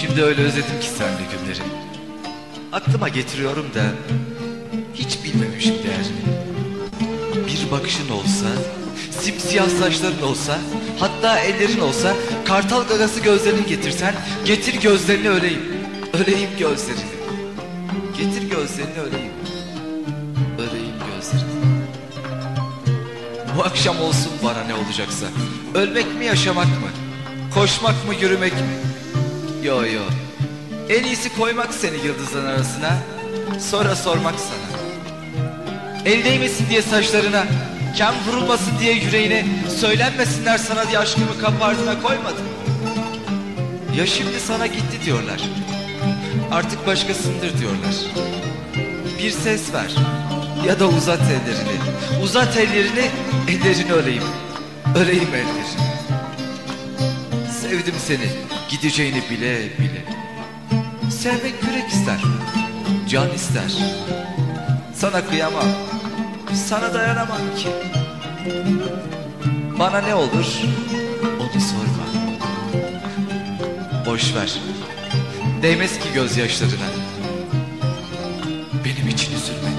Şimdi öyle özledim ki senle günleri. Aklıma getiriyorum da hiç bilmemişim değerini. Bir bakışın olsa, simsiyah saçların olsa, hatta ellerin olsa, kartal gagası gözlerini getirsen, getir gözlerini öreyim. Öreyim gözlerini. Getir gözlerini öreyim. Öreyim gözlerini. Bu akşam olsun bana ne olacaksa. Ölmek mi yaşamak mı? Koşmak mı yürümek mi? Yo yo. En iyisi koymak seni yıldızların arasına. Sonra sormak sana. El değmesin diye saçlarına. Kem vurulmasın diye yüreğine. Söylenmesinler sana diye aşkımı kapı ardına koymadım. Ya şimdi sana gitti diyorlar. Artık başkasındır diyorlar. Bir ses ver. Ya da uzat ellerini. Uzat ellerini, ellerini öreyim. Öreyim ellerini. Sevdim seni, gideceğini bile bile. Sevmek yürek ister, can ister. Sana kıyamam, sana dayanamam ki. Bana ne olur, onu sorma. Boş ver, değmez ki gözyaşlarına. Benim için üzülme.